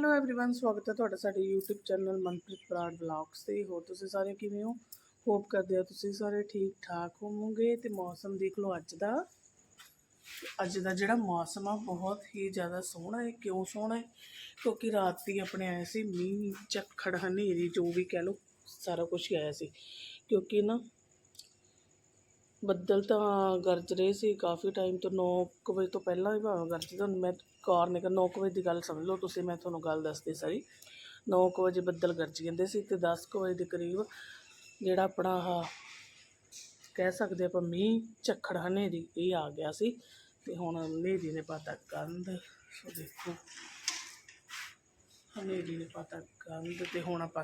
Hello everyone ਸਵਾਗਤ ਹੈ ਤੁਹਾਡਾ ਸਾਡੇ YouTube channel Manpreet Brar vlogs ਤੇ ਹੋ ਤੁਸੀਂ ਸਾਰੇ ਕਿਵੇਂ ਹੋ ਹੋਪ ਕਰਦੇ ਆ ਤੁਸੀਂ ਸਾਰੇ ਠੀਕ ਠਾਕ ਹੋਵੋਗੇ ਤੇ ਮੌਸਮ ਦੇਖ ਲਓ ਅੱਜ ਦਾ ਅੱਜ ਦਾ ਜਿਹੜਾ ਮੌਸਮ ਆ ਬਹੁਤ ਹੀ ਜ਼ਿਆਦਾ ਸੋਹਣਾ ਹੈ ਕਿਉਂ ਸੋਹਣਾ ਹੈ ਕਿਉਂਕਿ ਰਾਤ ਦੀ ਆਪਣੇ ਆਇਆ ਸੀ ਮੀਂਹ ਝੱਖੜ ਹਨੇਰੀ ਜੋ ਵੀ ਕਹਿ ਲਓ ਸਾਰਾ ਕੁਝ ਹੀ ਆਇਆ ਸੀ ਕਿਉਂਕਿ ਨਾ ਬੱਦਲ ਤਾਂ ਗਰਜ ਰਹੇ ਸੀ ਕਾਫੀ ਟਾਈਮ ਤੋਂ 9 ਵਜੇ ਤੋਂ ਪਹਿਲਾਂ ਹੀ ਭਾਵੇਂ ਗਰਜਦੇ ਤੁਹਾਨੂੰ ਮੈਂ ਕਾਰਨ ਕਿ 9 ਵਜੇ ਦੀ ਗੱਲ ਸਮਝ ਲਓ, ਤੁਸੀਂ, ਮੈਂ ਤੁਹਾਨੂੰ ਗੱਲ ਦੱਸਦੀ ਸਾਰੀ। 9 ਵਜੇ ਬੱਦਲ ਗਰਜ ਜਾਂਦੇ ਸੀ ਤੇ 10 ਵਜੇ ਦੇ ਕਰੀਬ ਜਿਹੜਾ ਆਪਣਾ ਆਹ ਕਹਿ ਸਕਦੇ ਆਪਾਂ ਮੀਂਹ, ਝੱਖੜ ਹਨੇਰੀ, ਇਹ ਆ ਗਿਆ ਸੀ। ਤੇ ਹੁਣ ਹਨੇਰੀ ਨੇ ਪਾਤਾ ਕੰਧ, ਸੋ ਦੇਖੋ। ਹਨੇਰੀ ਨੇ ਪਾਤਾ ਕੰਧ ਤੇ ਹੁਣ ਆਪਾਂ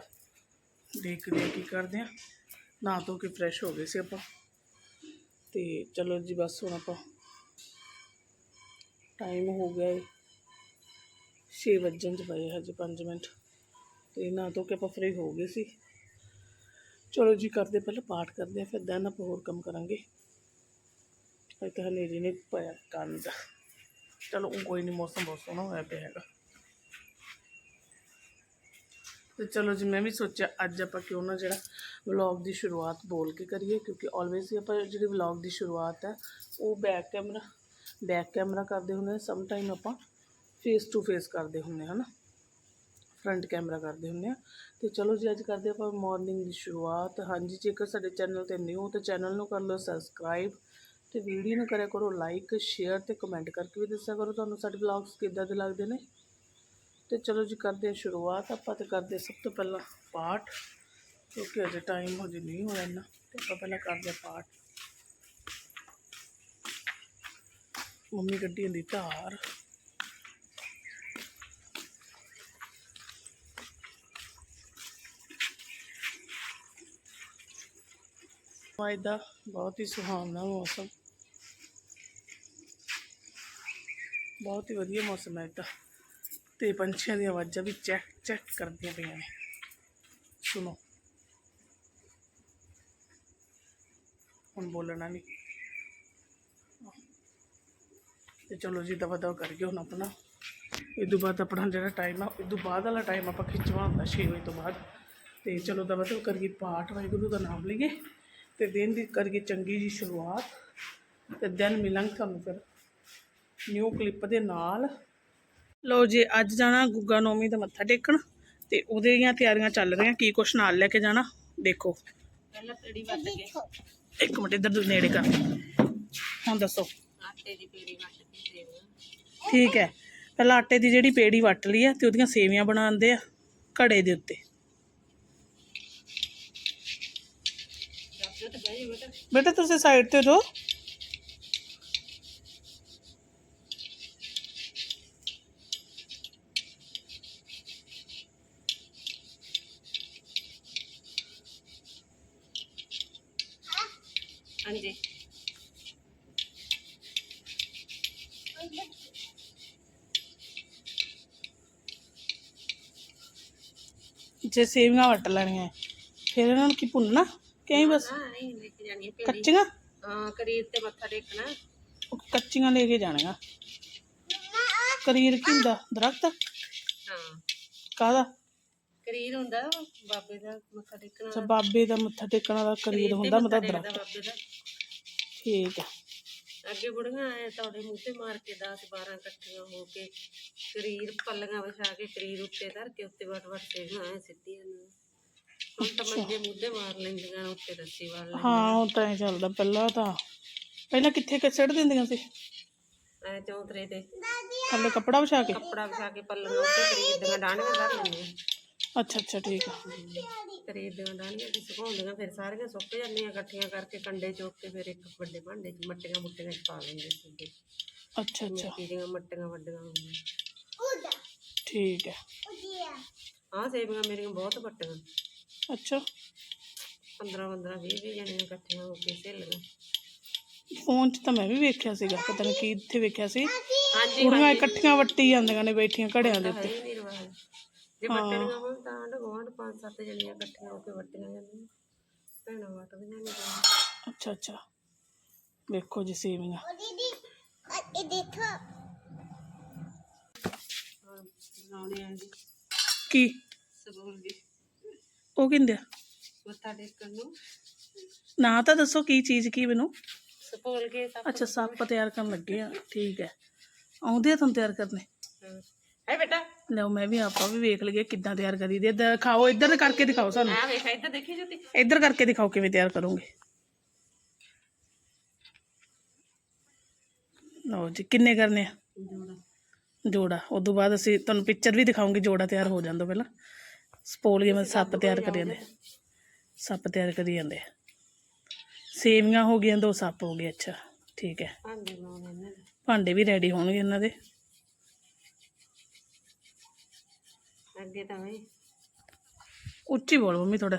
ਦੇਖਦੇ ਹਾਂ ਕੀ ਕਰਦੇ ਹਾਂ। ਨਾ ਧੋ ਕੇ ਫਰੈਸ਼ ਹੋ ਗਏ ਸੀ ਆਪਾਂ। ਤੇ ਚਲੋ ਜੀ, ਬਸ ਹੁਣ ਆਪਾਂ ਟਾਈਮ ਹੋ ਗਿਆ ਹੈ 6 ਵੱਜਣ ਚ ਪਏ ਹਜੇ 5 ਮਿੰਟ। ਤੇ ਨਾ ਤੋਂ ਕਿ ਆਪਾਂ ਫ੍ਰੀ ਹੋ ਗਏ ਸੀ। ਚਲੋ ਜੀ, ਕਰਦੇ ਪਹਿਲਾਂ ਪਾਠ ਕਰਦੇ ਆ, ਫਿਰ ਦੈਨ ਆਪਾਂ ਹੋਰ ਕੰਮ ਕਰਾਂਗੇ। ਅੱਜ ਹਨੇਰੀ ਨੇ ਪਾਇਆ ਕੰਧ। ਚਲੋ ਕੋਈ ਨਹੀਂ ਮੌਸਮ ਬਹੁਤ ਸੋਹਣਾ ਹੋਇਆ ਪਿਆ ਹੈਗਾ। ਤੇ ਚਲੋ ਜੀ, ਮੈਂ ਵੀ ਸੋਚਿਆ ਅੱਜ ਆਪਾਂ ਕਿਉਂ ਨਾ ਜਿਹੜਾ ਵਲੌਗ ਦੀ ਸ਼ੁਰੂਆਤ ਬੋਲ ਕੇ ਕਰੀਏ, ਕਿਉਂਕਿ ਆਲਵੇਜ਼ ਹੀ ਆਪਾਂ ਜਿਹੜੀ ਵਲੌਗ ਦੀ ਸ਼ੁਰੂਆਤ ਹੈ ਉਹ ਬੈਕ ਕੈਮਰਾ ਬੈਕ ਕੈਮਰਾ ਕਰਦੇ ਹੁੰਦੇ ਹਾਂ ਸਮ ਟਾਈਮ ਆਪਾਂ ਫੇਸ ਟੂ ਫੇਸ ਕਰਦੇ ਹੁੰਦੇ ਹਾਂ ਨਾ ਫਰੰਟ ਕੈਮਰਾ ਕਰਦੇ ਹੁੰਦੇ ਆ। ਤੇ ਚਲੋ ਜੀ, ਅੱਜ ਕਰਦੇ ਆਪਾਂ ਮਾਰਨਿੰਗ ਦੀ ਸ਼ੁਰੂਆਤ। ਹਾਂਜੀ ਜੇਕਰ ਸਾਡੇ ਚੈਨਲ ਤੇ ਨਿਊ ਤੇ ਚੈਨਲ ਨੂੰ ਕਰ ਲਓ ਸਬਸਕ੍ਰਾਈਬ ਤੇ ਵੀਡੀਓ ਨੂੰ ਕਰਿਆ ਕਰੋ ਲਾਈਕ ਸ਼ੇਅਰ ਤੇ ਕਮੈਂਟ ਕਰਕੇ ਵੀ ਦੱਸਿਆ ਕਰੋ ਤੁਹਾਨੂੰ ਸਾਡੇ ਵਲੌਗਸ ਕਿੱਦਾਂ ਦੇ ਲੱਗਦੇ ਨੇ। ਤੇ ਚਲੋ ਜੀ, ਕਰਦੇ ਹਾਂ ਸ਼ੁਰੂਆਤ। ਆਪਾਂ ਤੇ ਕਰਦੇ ਹਾਂ ਸਭ ਤੋਂ ਪਹਿਲਾਂ ਪਾਠ, ਕਿਉਂਕਿ ਅਜੇ ਟਾਈਮ ਹਜੇ ਨਹੀਂ ਹੋਇਆ ਇੰਨਾ। ਤੇ ਆਪਾਂ ਪਹਿਲਾਂ ਕਰਦੇ ਹਾਂ ਪਾਠ। ਮੰਮੀ ਗੱਡੀ ਹੁੰਦੀ ਧਾਰ। ਅੱਜ ਦਾ ਬਹੁਤ ਹੀ ਸੁਹਾਵਣਾ ਮੌਸਮ। ਬਹੁਤ ਹੀ ਵਧੀਆ ਮੌਸਮ ਹੈ ਅੱਜ ਦਾ ਤੇ ਪੰਛੀਆਂ ਦੀਆਂ ਆਵਾਜ਼ਾਂ ਵੀ ਚੈੱਕ ਚੈੱਕ ਕਰਦੀਆਂ ਪਈਆਂ ਨੇ। ਸੁਣੋ। ਹੁਣ ਬੋਲਣਾ ਨਹੀਂ ਤੇ ਚਲੋ ਜੀ ਦਵਾ ਦਵਾ ਕਰੀਏ ਹੁਣ ਆਪਣਾ ਇਹ ਤੋਂ ਬਾਅਦ ਆਪਣਾ ਜਿਹੜਾ ਟਾਈਮ ਆ ਇਹ ਤੋਂ ਬਾਅਦ ਵਾਲਾ ਟਾਈਮ ਆਪਾਂ ਖਿੱਚਵਾ ਹੁੰਦਾ 6 ਵਜੇ ਤੋਂ ਬਾਅਦ। ਤੇ ਚਲੋ ਦਵਾ ਦਵਾ ਕਰੀਏ ਪਾਠ ਵਾਹਿਗੁਰੂ ਦਾ ਨਾਮ ਲਈਏ। ਤੇ ਦਿਨ ਦੀ ਕਰੀਏ ਚੰਗੀ ਜੀ ਸ਼ੁਰੂਆਤ। ਤੇ ਦਿਨ ਮਿਲਾਂਗੇ ਤੁਹਾਨੂੰ ਫਿਰ ਨਿਊ ਕਲਿੱਪ ਦੇ ਨਾਲ। ਲਓ ਜੀ ਅੱਜ ਜਾਣਾ ਗੁੱਗਾ ਨੌਮੀ ਦਾ ਮੱਥਾ ਟੇਕਣ। ਤੇ ਉਹਦੇ ਦੀਆਂ ਤਿਆਰੀਆਂ ਚੱਲ ਰਹੀਆਂ ਕੀ ਕੁਛ ਨਾਲ ਲੈ ਕੇ ਜਾਣਾ ਦੇਖੋ। ਪਹਿਲਾਂ ਪੇੜੀ ਵੱਟ ਕੇ ਇੱਕ ਮਿੰਟ ਇੱਧਰ ਨੇੜੇ ਕਰ। ਹੁਣ ਦੱਸੋ। ਆਟੇ ਦੀ ਪੇੜੀ ਵੱਟ ਕੇ ਦੇਵਾਂ ਠੀਕ ਹੈ। ਪਹਿਲਾਂ ਆਟੇ ਦੀ ਜਿਹੜੀ ਪੇੜੀ ਵੱਟ ਲਈ ਆ ਤੇ ਉਹਦੀਆਂ ਸੇਵੀਆਂ ਬਣਾਉਂਦੇ ਆ ਘੜੇ ਦੇ ਉੱਤੇ। ਬੇਟਾ ਤੁਸੀਂ ਸਾਈਡ ਤੇ ਰਹੋ। ਹਾਂਜੀ। ਜੇ ਸੇਵੀਆਂ ਵੱਟ ਲੈਣੀਆਂ ਫਿਰ ਇਹਨਾਂ ਨੂੰ ਕੀ ਭੁੰਨਣਾ? ਕਿਵੇਂ ਬਸ? ਹਾਂ ਨਹੀਂ ਲੈ ਕੇ ਜਾਣੀ ਹੈ ਪੇੜੀ ਕੱਚੀਆਂ? ਹਾਂ ਕਰੀਰ ਤੇ ਮੱਥਾ ਟੇਕਣਾ। ਉਹ ਕੱਚੀਆਂ ਲੈ ਕੇ ਜਾਣੀਆਂ। ਕਰੀਰ ਕੀ ਹੁੰਦਾ? ਦਰਖਤ? ਹਾਂ। ਕਾਹਦਾ? ਕਰੀਰ ਹੁੰਦਾ ਬਾਬੇ ਦਾ ਮੱਥਾ ਟੇਕਣਾ। ਅੱਛਾ ਬਾਬੇ ਦਾ ਮੱਥਾ ਟੇਕਣ ਵਾਲਾ ਕਰੀਰ ਹੁੰਦਾ ਮਤਲਬ ਦਰਖਤ। ਬਾਬੇ ਦਾ। ਠੀਕ ਹੈ। ਅੱਗੇ ਬੁੜੀਆਂ ਐ ਤੁਹਾਡੇ ਮੂੰਹ ਤੇ ਮਾਰ ਕੇ 10 12 ਇਕੱਠੀਆਂ ਹੋ ਕੇ ਕਰੀਰ ਪੱਲੀਆਂ ਵਿਛਾ ਕੇ ਕਰੀਰ ਉੱਤੇ ਧਰ ਕੇ ਉੱਤੇ ਵਟ ਵਟ ਤੇ ਐ ਸਿੱਧੀਆਂ ਨੂੰ। ਹੁਣ ਤਾਂ ਮੰਜੇ ਮੂਧੇ ਮਾਰ ਲੈਂਦੀਆਂ ਨੇ ਉੱਤੇ ਰੱਸੀ ਵਾਲ ਹਾਂ ਉਹ ਤਾਂ ਐਂ ਚੱਲਦਾ ਪਹਿਲਾਂ ਤਾਂ। ਪਹਿਲਾਂ ਕਿੱਥੇ ਕਿ ਸਿੱਟ ਦਿੰਦੀਆਂ ਸੀ? ਐ ਚੌਂਤਰੇ ਤੇ। ਥੱਲੇ ਕੱਪੜਾ ਵਿਛਾ ਕੇ? ਕੱਪੜਾ ਵਿਛਾ ਕੇ ਪੱਲੀਆਂ ਉੱਤੇ ਕਰੀਰ ਦੀਆਂ ਡਾਣੀਆਂ ਧਰ ਲੈਂਦੀਆਂ। ਅੱਛਾ ਅੱਛਾ ਠੀਕ ਆ ਕਰੀਰ ਦੀਆਂ ਡਾਣੀਆਂ ਤੇ ਸੁਕਾਉਂਦੀਆਂ ਫਿਰ ਸਾਰੀਆਂ ਸੁੱਕ ਜਾਂਦੀਆਂ ਇਕੱਠੀਆਂ ਕਰਕੇ ਕੰਡੇ ਚੁੱਕ ਕੇ ਫਿਰ ਇੱਕ ਵੱਡੇ ਭਾਂਡੇ 'ਚ ਮੱਟੀਆਂ ਮੁੱਟੀਆਂ 'ਚ ਪਾ ਲੈਂਦੇ ਸਿੱਧੇ ਅੱਛਾ ਅੱਛਾ ਮਿੱਟੀ ਦੀਆਂ ਮੱਟੀਆਂ ਵੱਡੀਆਂ ਹੁੰਦੀਆਂ ਠੀਕ ਹੈ ਆਹ ਸੇਵੀਆਂ ਮੇਰੀਆਂ ਬਹੁਤ ਵੱਟੀਆਂ ਅੱਛਾ 15 15 20 20 ਜਣੀਆਂ ਇਕੱਠੀਆਂ ਹੋ ਕੇ ਸਹੇਲੀਆਂ ਫੋਨ 'ਚ ਤਾਂ ਮੈਂ ਵੀ ਵੇਖਿਆ ਸੀਗਾ ਪਤਾ ਨਹੀਂ ਕੀ ਇੱਥੇ ਵੇਖਿਆ ਸੀ ਹਾਂਜੀ ਕੁੜੀਆਂ ਇਕੱਠੀਆਂ ਵੱਟੀ ਜਾਂਦੀਆਂ ਨੇ ਬੈਠੀਆਂ ਘੜਿਆਂ ਦੇ ਹੈ ਉੱਤੇ ਹੀ ਨਹੀਂ ਰਿਵਾਜ ਜੇ ਵੱਟਣੀਆਂ ਹੋਣ ਤਾਂ ਆਂਢ ਗੁਆਂਢ ਪੰਜ ਸੱਤ ਜਣੀਆਂ ਇਕੱਠੀਆਂ ਹੋ ਕੇ ਵੱਟੀਆਂ ਜਾਂਦੀਆਂ। ਭੈਣਾਂ ਵੱਟਦੀਆਂ ਨਹੀਂ ਜਾਂਦੀਆਂ ਅੱਛਾ ਅੱਛਾ। ਵੇਖੋ ਜੀ ਸੇਵੀਆਂ। ਹਾਂ ਬਣਾਉਣੇ ਆ ਜੀ। ਕੀ? ਸਬੂਲ ਦੀ ਉਹ ਕਿੰਦੇ ਆ? ਮੱਥਾ ਟੇਕਣ ਨੂੰ। ਨਾ ਤਾਂ ਦੱਸੋ ਕੀ ਚੀਜ਼ ਕੀ ਮੈਨੂੰ? ਸਪੋਲ ਕੇ ਸਭ ਅੱਛਾ ਸੱਪ ਤਿਆਰ ਕਰਨ ਲੱਗੇ ਆ। ਠੀਕ ਹੈ। ਆਉਂਦੇ ਆ ਤੁਹਾਨੂੰ ਤਿਆਰ ਕਰਨੇ? ਹੈ ਬੇਟਾ? ਲਓ ਮੈਂ ਵੀ ਆਪਾਂ ਵੀ ਵੇਖ ਲਈਏ ਕਿੱਦਾਂ ਤਿਆਰ ਕਰੀਦੇ ਦਿਖਾਓ ਇੱਧਰ ਕਰਕੇ ਦਿਖਾਓ ਸਾਨੂੰ। ਆ ਵੇਖ ਇੱਧਰ ਦੇਖੀ ਜੋਤੀ? ਇੱਧਰ ਕਰਕੇ ਦਿਖਾਓ ਕਿਵੇਂ ਤਿਆਰ ਕਰੋਗੇ। ਲਓ ਜੀ ਕਿੰਨੇ ਕਰਨੇ ਆ? ਜੋੜਾ। ਜੋੜਾ ਉਸ ਤੋਂ ਬਾਅਦ ਅਸੀਂ ਤੁਹਾਨੂੰ ਪਿਕਚਰ ਵੀ ਦਿਖਾਉਂਗੇ ਜੋੜਾ ਤਿਆਰ ਹੋ ਜਾਂਦਾ ਪਹਿਲਾਂ। ਸਪੋਲੀਏ ਮੈਂ ਸੱਪ ਤਿਆਰ ਕਰੀ ਜਾਂਦੇ ਸੱਪ ਤਿਆਰ ਕਰੀ ਜਾਂਦੇ ਸੇਵੀਆਂ ਹੋ ਗਈਆਂ ਦੋ ਸੱਪ ਹੋ ਗਏ ਅੱਛਾ ਠੀਕ ਹੈ। ਦੇ ਭਾਂਡੇ ਵੀ ਰੈਡੀ ਹੋਣਗੇ ਇਹਨਾਂ ਦੇ। ਅੱਗੇ ਤਾਂ ਬਈ ਉੱਚੀ ਬੋਲ ਮੰਮੀ ਥੋੜਾ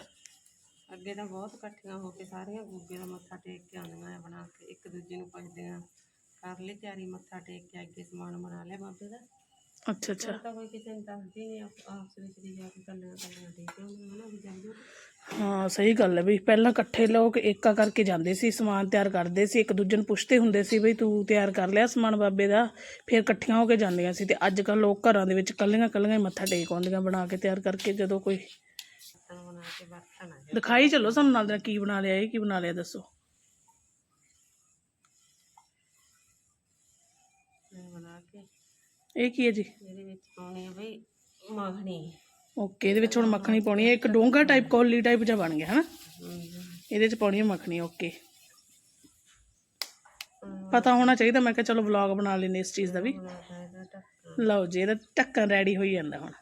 ਅੱਗੇ ਤਾਂ ਬਹੁਤ ਇਕੱਠੀਆਂ ਹੋ ਕੇ ਸਾਰੀਆਂ ਗੁੱਗੇ ਦਾ ਮੱਥਾ ਟੇਕ ਕੇ ਆਉਂਦੀਆਂ ਆ ਬਣਾ ਕੇ। ਇੱਕ ਦੂਜੇ ਨੂੰ ਪੁੱਛਦੀਆਂ ਕਰ ਲਈ ਤਿਆਰੀ ਮੱਥਾ ਟੇਕ ਕੇ ਅੱਗੇ ਸਮਾਨ ਬਣਾ ਲਿਆ ਬਾਬੇ ਦਾ? ਅੱਛਾ ਅੱਛਾ। ਤਾਂ ਕੋਈ ਕਿਸੇ ਨੂੰ ਦੱਸਦੀ ਨਹੀਂ ਆਪ- ਆਪਸ ਵਿੱਚ ਦੀ ਜਾ ਕੇ ਕੱਲਿਆਂ ਕੱਲਿਆਂ ਟੇਕ ਕੇ ਆਉਂਦੀਆਂ ਹਨਾ ਵੀ ਜਾਂਦੇ ਹਾਂ ਸਹੀ ਗੱਲ ਹੈ ਵੀ ਪਹਿਲਾਂ ਇਕੱਠੇ ਲੋਕ ਏਕਾ ਕਰਕੇ ਜਾਂਦੇ ਸੀ ਸਮਾਨ ਤਿਆਰ ਕਰਦੇ ਸੀ ਇੱਕ ਦੂਜੇ ਨੂੰ ਪੁੱਛਦੇ ਹੁੰਦੇ ਸੀ ਬਈ ਤੂੰ ਤਿਆਰ ਕਰ ਲਿਆ ਸਮਾਨ ਬਾਬੇ ਦਾ ਫਿਰ ਇਕੱਠੀਆਂ ਹੋ ਕੇ ਜਾਂਦੀਆਂ ਸੀ। ਤੇ ਅੱਜ ਕੱਲ ਲੋਕ ਘਰਾਂ ਦੇ ਵਿੱਚ ਕੱਲੀਆਂ ਕੱਲੀਆਂ ਮੱਥਾ ਟੇਕ ਆਉਂਦੀਆਂ ਬਣਾ ਕੇ ਤਿਆਰ ਕਰਕੇ ਜਦੋਂ ਕੋਈ ਦਿਖਾਈ ਚੱਲੋ ਸਾਨੂੰ ਨਾਲ ਦਾ ਕੀ ਬਣਾ ਲਿਆ ਇਹ ਕੀ ਬਣਾ ਲਿਆ ਦੱਸੋ। ਇਹ ਕੀ ਹੈ ਜੀ? ਇਹਦੇ ਵਿੱਚ ਪਾਉਣੀ ਹੈ ਬਈ ਮੱਖਣੀ। ਓਕੇ ਇਹਦੇ ਵਿੱਚ ਹੁਣ ਮੱਖਣੀ ਪਾਉਣੀ ਹੈ। ਇੱਕ ਡੋਂਗਾ ਟਾਈਪ ਕੋਲੀ ਟਾਈਪ ਜਿਹਾ ਬਣ ਗਿਆ ਹਨਾ? ਇਹਦੇ ਚ ਪਾਉਣੀ ਹੈ ਮੱਖਣੀ ਓਕੇ ਪਤਾ ਹੋਣਾ ਚਾਹੀਦਾ ਮੈਂ ਕਿਹਾ ਚਲੋ ਵਲੌਗ ਬਣਾ ਲੈਨੇ ਇਸ ਚੀਜ਼ ਦਾ ਵੀ। ਲਓ ਜੀ ਇਹਦਾ ਢੱਕਣ ਰੈਡੀ ਹੋਈ ਜਾਂਦਾ ਹੁਣ।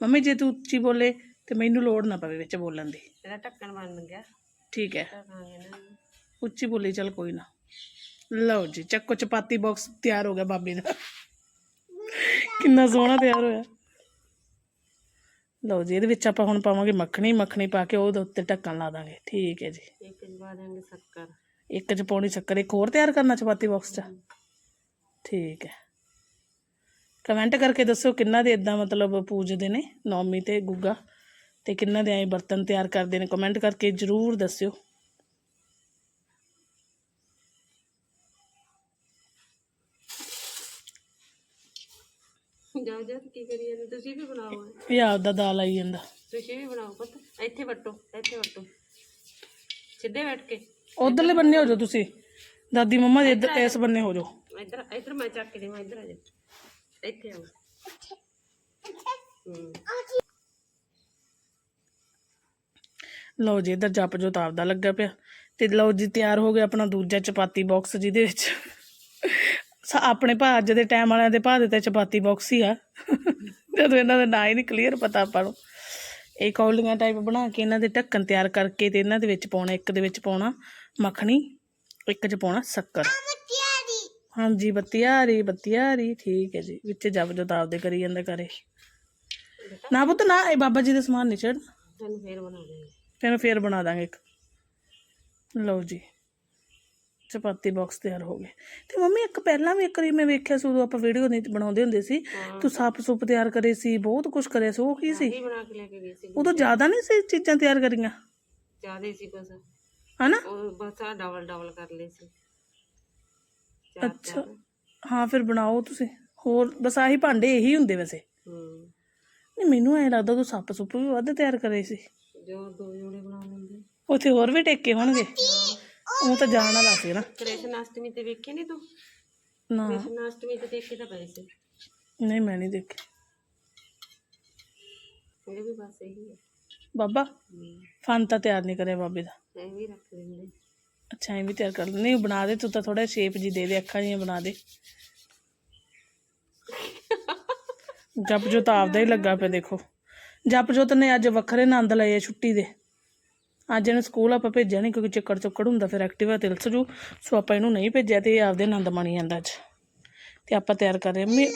ਮੰਮੀ ਜੇ ਤੂੰ ਉੱਚੀ ਬੋਲੇ ਤੇ ਮੈਨੂੰ ਲੋੜ ਨਾ ਪਵੇ ਵਿੱਚ ਬੋਲਣ ਦੀ। ਇਹਦਾ ਢੱਕਣ ਬਣ ਗਿਆ। ਠੀਕ ਹੈ। ਉੱਚੀ ਬੋਲੀ ਚੱਲ ਕੋਈ ਨਾ। ਲਓ ਜੀ ਚੱਕੋ ਚਪਾਤੀ ਬਾਕਸ ਤਿਆਰ ਹੋ ਗਿਆ ਬਾਬੇ ਦਾ। ਕਿੰਨਾ ਸੋਹਣਾ ਤਿਆਰ ਹੋਇਆ। ਲਓ ਜੀ ਇਹਦੇ ਵਿੱਚ ਆਪਾਂ ਹੁਣ ਪਾਵਾਂਗੇ ਮੱਖਣੀ ਮੱਖਣੀ ਪਾ ਕੇ ਉਹਦੇ ਉੱਤੇ ਢੱਕਣ ਲਾ ਦਾਂਗੇ। ਠੀਕ ਹੈ ਜੀ। ਇੱਕ ਚ ਪਾ ਦਿਆਂਗੇ ਸ਼ੱਕਰ। ਇੱਕ ਚ ਪਾਉਣੀ ਸ਼ੱਕਰ ਇੱਕ ਹੋਰ ਤਿਆਰ ਕਰਨਾ ਚਪਾਤੀ ਬਾਕਸ 'ਚ? ਠੀਕ ਹੈ। ਕਮੈਂਟ ਕਰਕੇ ਦੱਸੋ ਕਿੰਨਾ ਦੇ ਇਦਾਂ ਮਤਲਬ ਪੂਜਦੇ ਨੇ ਨੌਮੀ ਤੇ ਗੁੱਗਾ। ਤੇ ਕਿੰਨਾ ਦੇ ਐਂ ਬਰਤਨ ਤਿਆਰ ਕਰਦੇ ਨੇ ਕਮੈਂਟ ਕਰਕੇ ਜਰੂਰ ਦੱਸਿਓ। ਜਾਓ ਜਾਓ ਕੀ ਕਰੀ ਜਾਂਦੇ ਤੁਸੀਂ ਵੀ ਬਣਾਓ ਇਹ। ਇਹ ਆਪਦਾ ਦਾਲ ਆਈ ਜਾਂਦਾ। ਤੁਸੀਂ ਵੀ ਬਣਾਓ ਪੁੱਤ। ਇੱਥੇ ਵੱਟੋ ਇੱਥੇ ਵੱਟੋ। ਸਿੱਧੇ ਬੈਠ ਕੇ। ਉਧਰਲੇ ਬੰਨੇ ਹੋ ਜਾਓ ਤੁਸੀਂ। ਦਾਦੀ ਮੰਮਾ ਦੇ ਇੱਧਰ ਇਸ ਬੰਨੇ ਹੋ ਜਾਓ। ਇੱਧਰ ਇੱਧਰ ਮੈਂ ਚੱਕ ਕੇ ਦੇਵਾਂ ਇੱਧਰ ਆ ਜਾ ਇੱਥੇ ਆਓ। ਹੂੰ। ਲਓ ਜੀ ਇੱਧਰ ਜਪ ਜੋਤ ਆਪਦਾ ਲੱਗਾ ਪਿਆ। ਤੇ ਲਓ ਜੀ ਤਿਆਰ ਹੋ ਗਿਆ ਆਪਣਾ ਦੂਜਾ ਚਪਾਤੀ ਬਾਕਸ ਜਿਹਦੇ ਵਿੱਚ। ਆਪਣੇ ਭਾ ਅੱਜ ਦੇ ਟਾਈਮ ਵਾਲਿਆਂ ਦੇ ਭਾ ਦੇ ਤਾਂ ਚਪਾਤੀ ਬਾਕਸ ਹੀ ਆ। ਜਦੋਂ ਇਹਨਾਂ ਦਾ ਨਾਂ ਹੀ ਨਹੀਂ ਕਲੀਅਰ ਪਤਾ ਆਪਾਂ ਨੂੰ। ਇਹ ਕੌਲੀਆਂ ਟਾਈਪ ਬਣਾ ਕੇ ਇਹਨਾਂ ਦੇ ਢੱਕਣ ਤਿਆਰ ਕਰਕੇ ਤੇ ਇਹਨਾਂ ਦੇ ਵਿੱਚ ਪਾਉਣਾ ਇੱਕ ਦੇ ਵਿੱਚ ਪਾਉਣਾ ਮੱਖਣੀ ਇੱਕ 'ਚ ਪਾਉਣਾ ਸ਼ੱਕਰ। ਹਾਂਜੀ ਬੱਤੀਆਰੀ ਬੱਤੀਆਰੀ ਠੀਕ ਹੈ ਜੀ। ਵਿੱਚ ਜਪ ਜੋਤ ਆਪਦੇ ਕਰੀ ਜਾਂਦਾ ਕਰੇ ਨਾ ਪੁੱਤ ਨਾ ਇਹ ਬਾਬਾ ਜੀ ਦਾ ਸਮਾਨ ਨਹੀਂ ਫੇਰ ਬਣਾ ਦੇਵਾਂਗੇ ਫਿਰ ਫੇਰ ਬਣਾ ਦਾਂਗੇ ਇੱਕ। ਲਓ ਜੀ। ਚਪਾਤੀ ਬਾਕਸ ਤਿਆਰ ਹੋ ਗਏ। ਤੇ ਮੰਮੀ ਇੱਕ ਪਹਿਲਾਂ ਵੀ ਇੱਕ ਵਾਰੀ ਮੈਂ ਵੇਖਿਆ ਸੀ ਉਦੋਂ ਆਪਾਂ ਵੀਡੀਓ ਨਹੀਂ ਬਣਾਉਂਦੇ ਹੁੰਦੇ ਸੀ। ਤੂੰ ਸੱਪ ਸੁੱਪ ਤਿਆਰ ਕਰੇ ਸੀ ਬਹੁਤ ਕੁਝ ਕਰਿਆ ਸੀ ਉਹ ਕੀ ਸੀ? ਕੀ ਬਣਾ ਕੇ ਲੈ ਕੇ ਗਏ ਸੀ ਉਦੋਂ ਜ਼ਿਆਦਾ ਨਹੀਂ ਸੀ ਚੀਜ਼ਾਂ ਤਿਆਰ ਕਰੀਆਂ? ਜਿਆਦੇ ਸੀ ਬਸ। ਹਨਾ? ਉਹ ਬਸ ਆ ਡਬਲ ਡਬਲ ਕਰ ਲਏ ਸੀ। ਅੱਛਾ। ਹਾਂ ਫਿਰ ਬਣਾਓ ਤੁਸੀਂ। ਹੋਰ ਬਸ ਆਹੀ ਭਾਂਡੇ ਇਹੀ ਹੁੰਦੇ ਵੈਸੇ। ਹੂੰ। ਨਹੀਂ ਮੈਨੂੰ ਐ ਲੱਗਦਾ ਤੂੰ ਸੱਪ ਸੁੱਪ ਵੀ ਵੱਧ ਤਿਆਰ ਕਰੇ ਸੀ। ਜੋ ਦੋ ਜੋੜੇ ਬਣਾ ਲੈਂਦੇ। ਉੱਥੇ ਹੋਰ ਵੀ ਟੇਕੇ ਹੋਣਗੇ? ਉਹ ਤਾਂ ਜਾਣ ਵਾਲਾ ਸੀ ਨਾ। ਕ੍ਰਿਸ਼ਨ ਅਸ਼ਟਮੀ ਤੇ ਵੇਖੇ ਨਹੀਂ ਤੂੰ? ਨਾ। ਕ੍ਰਿਸ਼ਨ ਅਸ਼ਟਮੀ ਤੇ ਦੇਖੇ ਤਾਂ ਪਏ ਸੀ। ਨਹੀਂ ਮੈਂ ਨਹੀਂ ਦੇਖੀ। ਇਹ ਵੀ ਬਸ ਇਹੀ ਹੈ ਬਾਬਾ ਫਨ ਤਾਂ ਤਿਆਰ ਨਹੀਂ ਕਰਿਆ ਬਾਬੇ ਦਾ। ਇਹ ਵੀ ਰੱਖ ਦਿੰਦੇ। ਅੱਛਾ ਇਹ ਵੀ ਤਿਆਰ ਕਰ ਲੈਂਦੇ ਨਹੀਂ ਬਣਾ ਦੇ ਤੂੰ ਤਾਂ ਥੋੜਾ ਸ਼ੇਪ ਜੀ ਦੇ ਦੇ ਅੱਖਾਂ ਜੀਆਂ ਬਣਾ ਦੇ। ਜਪ ਜੋਤ ਆਪਦਾ ਹੀ ਲੱਗਾ ਪਿਆ ਦੇਖੋ। ਜਪ ਜੋਤ ਨੇ ਅੱਜ ਵੱਖਰੇ ਆਨੰਦ ਲਏ ਛੁੱਟੀ ਦੇ। ਅੱਜ ਇਹਨੂੰ ਸਕੂਲ ਆਪਾਂ ਭੇਜਿਆ ਨਹੀਂ ਕਿਉਂਕਿ ਚੱਕਰ ਚੁੱਕੜ ਹੁੰਦਾ ਫਿਰ ਐਕਟਿਵਾ ਤਿਲਸ ਜੂ ਸੋ ਆਪਾਂ ਇਹਨੂੰ ਨਹੀਂ ਭੇਜਿਆ ਤੇ ਇਹ ਆਪਦੇ ਆਨੰਦ ਮਾਣੀ ਜਾਂਦਾ ਅੱਜ। ਤੇ ਆਪਾਂ ਤਿਆਰ ਕਰ ਰਹੇ। ਮੈਂ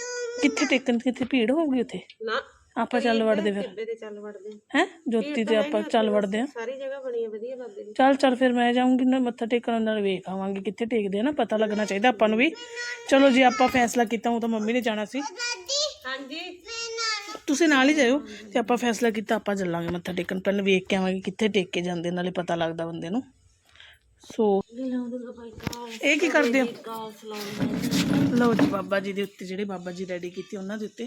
ਕਿੱਥੇ ਟੇਕਣ ਕਿੱਥੇ ਭੀੜ ਹੋਊਗੀ ਉੱਥੇ? ਨਾ ਆਪਾਂ ਚੱਲ ਵੜਦੇ ਫਿਰ। ਕਿੱਡੇ ਤੇ ਚੱਲ ਵੜਦੇ ਹੈ। ਜੋਤੀ ਤੇ ਆਪਾਂ ਚੱਲ ਵੜਦੇ ਆ ਸਾਰੀ ਜਗ੍ਹਾ ਬਣੀ ਹੈ ਵਧੀਆ ਬਾਬੇ ਦੀ ਚੱਲ ਚੱਲ ਫਿਰ ਮੈਂ ਜਾਊਂਗੀ ਨਾ ਮੱਥਾ ਟੇਕਣ ਨਾਲ ਵੇਖ ਆਵਾਂਗੇ ਕਿੱਥੇ ਟੇਕਦੇ ਆ ਨਾ ਪਤਾ ਲੱਗਣਾ ਚਾਹੀਦਾ ਆਪਾਂ ਨੂੰ ਵੀ। ਚਲੋ ਜੀ ਆਪਾਂ ਫੈਸਲਾ ਕੀਤਾ ਉਹ ਤਾਂ ਮੰਮੀ ਨੇ ਜਾਣਾ ਸੀ। ਹਾਂਜੀ। ਤੁਸੀਂ ਨਾਲ ਹੀ ਜਾਇਓ ਤੇ ਆਪਾਂ ਫੈਸਲਾ ਕੀਤਾ ਆਪਾਂ ਚੱਲਾਂਗੇ ਮੱਥਾ ਟੇਕਣ। ਪਹਿਲਾਂ ਵੇਖ ਕੇ ਆਵਾਂਗੇ ਕਿੱਥੇ ਟੇਕ ਕੇ ਜਾਂਦੇ ਨਾਲੇ ਪਤਾ ਲੱਗਦਾ ਬੰਦੇ ਨੂੰ। ਸੋ ਕਾਲ ਇਹ ਕੀ ਕਰਦੇ ਹੋ? ਕਾਲ ਲਓ ਜੀ ਬਾਬਾ ਜੀ ਦੇ ਉੱਤੇ ਜਿਹੜੇ ਬਾਬਾ ਜੀ ਰੈਡੀ ਕੀਤੇ ਉਹਨਾਂ ਦੇ ਉੱਤੇ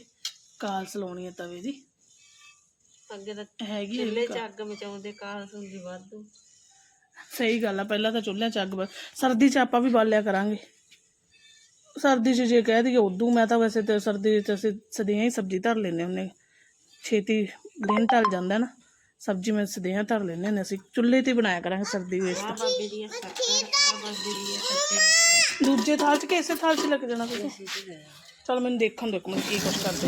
ਕਾਲਸ ਲਾਉਣੀ ਹੈ ਤਵੇ ਦੀ। ਅੱਗੇ ਤਾਂ ਹੈਗੀ ਚੁੱਲ੍ਹੇ 'ਚ ਅੱਗ ਮਚਾਉਂਦੇ ਕਾਲਸ ਹੁੰਦੀ ਵਾਧੂ। ਸਹੀ ਗੱਲ ਆ ਪਹਿਲਾਂ ਤਾਂ ਚੁੱਲ੍ਹਿਆਂ 'ਚ ਅੱਗ ਸਰਦੀ 'ਚ ਆਪਾਂ ਵੀ ਬਾਲਿਆ ਕਰਾਂਗੇ। ਸਰਦੀ 'ਚ ਜੇ ਕਹਿ ਦਈਏ ਉਦੋਂ ਮੈਂ ਤਾਂ ਵੈਸੇ ਤੇ ਸਰਦੀ 'ਚ ਅਸੀਂ ਸਦੀਆਂ ਹੀ ਸਬਜ਼ੀ ਧਰ ਲੈਂਦੇ ਹੁੰਦੇ ਛੇਤੀ ਦਿਨ ਢਲ ਜਾਂਦਾ ਨਾ ਸਬਜ਼ੀ ਮੈਂ ਸਦੀਆਂ ਧਰ ਲੈਂਦੇ ਹੁੰਦੇ ਅਸੀਂ ਚੁੱਲ੍ਹੇ ਤੇ ਬਣਾਇਆ ਕਰਾਂਗੇ ਸਰਦੀ ਵਿੱਚ ਸੱਤਾਂ ਦੂਜੇ ਥਾਲ 'ਚ ਕਿ ਇਸੇ ਥਾਲ 'ਚ ਲੱਗ ਜਾਣਾ ਤੁਸੀਂ? ਚਲ ਮੈਨੂੰ ਦੇਖਣ ਦੇ ਮੈਂ ਕੀ ਕੁਛ ਕਰਦੇ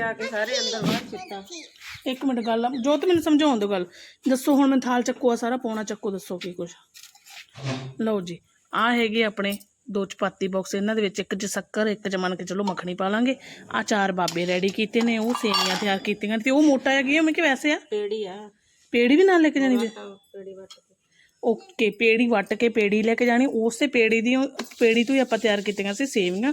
ਆ ਕੇ ਸਾਰੇ ਅੰਦਰ ਬਾਹਰ ਚਿੱਟਾ। ਇੱਕ ਮਿੰਟ ਗੱਲ ਆ ਜੋਤ ਮੈਨੂੰ ਸਮਝਾਉਣ ਦਿਓ ਗੱਲ। ਦੱਸੋ ਹੁਣ ਮੈਂ ਥਾਲ ਚੱਕੋ ਆ ਸਾਰਾ ਪੌਣਾ ਚੱਕੋ ਦੱਸੋ ਕੀ ਕੁਛ। ਲਓ ਜੀ। ਆ ਹੈਗੇ ਆਪਣੇ ਦੋ ਚਪਾਤੀ ਬਾਕਸ ਇਹਨਾਂ ਦੇ ਵਿੱਚ ਇੱਕ ਚ ਸ਼ੱਕਰ ਇੱਕ ਚ ਮੰਨ ਕੇ ਚਲੋ ਮੱਖਣੀ ਪਾ ਲਾਂਗੇ। ਆ ਚਾਰ ਬਾਬੇ ਰੈਡੀ ਕੀਤੇ ਨੇ ਉਹ ਸੇਵੀਆਂ ਤਿਆਰ ਕੀਤੀਆਂ ਤੇ ਉਹ ਮੋਟਾ ਹੈਗੀ ਆ ਮੈਂ ਕਿ ਵੈਸੇ ਆ। ਪੇੜੀ ਆ। ਪੇੜੀ ਵੀ ਨਾਲ ਲੈ ਕੇ ਜਾਣੀ ਤਾਂ ਪੇੜੀ ਵੱਟ ਕੇ। ਓਕੇ ਪੇੜੀ ਵੱਟ ਕੇ ਪੇੜੀ ਲੈ ਕੇ ਜਾਣੀ ਉਸੇ ਪੇੜੀ ਦੀ ਪੇੜੀ ਤੋਂ ਹੀ ਆਪਾਂ ਤਿਆਰ ਕੀਤੀਆਂ ਸੀ ਸੇਵੀਆਂ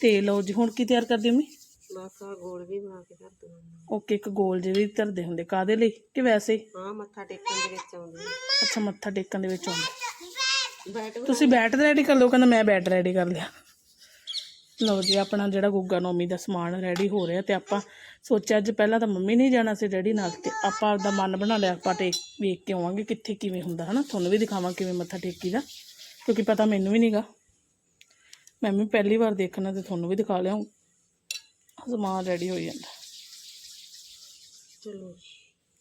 ਤੇ ਲਓ ਜੀ ਹੁਣ ਕੀ ਤਿਆਰ ਕਰਦੇ ਮੰਮੀ? ਬਸ ਆ ਗੋਲ ਵੀ ਬਣਾ ਕੇ ਧਰ ਦੂੰਗਾ ਓਕੇ ਇੱਕ ਗੋਲ ਜਿਹੇ ਵੀ ਧਰਦੇ ਹੁੰਦੇ ਕਾਦੇ ਲਈ? ਕਿ ਵੈਸੇ? ਹੀ? ਮੱਥਾ ਟੇਕਣ ਦੇ ਵਿੱਚ ਆਉਂਦੀ ਅੱਛਾ ਮੱਥਾ ਟੇਕਣ ਦੇ ਵਿੱਚ ਆਉਂਦਾ। ਤੁਸੀਂ ਬੈਟ ਰੈਡੀ ਕਰ ਲਓ ਕਹਿੰਦਾ ਮੈਂ ਬੈਟ ਰੈਡੀ ਕਰ ਲਿਆ। ਲਓ ਜੀ ਆਪਣਾ ਜਿਹੜਾ ਗੁੱਗਾ ਨੌਮੀ ਦਾ ਸਮਾਨ ਰੈਡੀ ਹੋ ਰਿਹਾ ਤੇ ਆਪਾਂ ਸੋਚਿਆ ਅੱਜ ਪਹਿਲਾਂ ਤਾਂ ਮੰਮੀ ਨਹੀਂ ਜਾਣਾ ਸੀ ਡੈਡੀ ਨਾਲ ਤੇ ਆਪਾਂ ਆਪਦਾ ਮਨ ਬਣਾ ਲਿਆ ਆਪਾਂ ਟੇਕ ਵੇਖ ਕੇ ਆਵਾਂਗੇ ਕਿੱਥੇ ਕਿਵੇਂ ਹੁੰਦਾ ਹਨਾ? ਤੁਹਾਨੂੰ ਵੀ ਦਿਖਾਵਾਂ ਕਿਵੇਂ ਮੱਥਾ ਟੇਕੀ ਦਾ ਕਿਉਂਕਿ ਪਤਾ ਮੈਨੂੰ ਵੀ ਨਹੀਂਗਾ ਮੈਂ ਵੀ ਪਹਿਲੀ ਵਾਰ ਦੇਖਣਾ ਤੇ ਤੁਹਾਨੂੰ ਵੀ ਦਿਖਾ ਲਿਆ ਸਮਾਨ ਰੈਡੀ ਹੋ ਜਾਂਦਾ। ਚਲੋ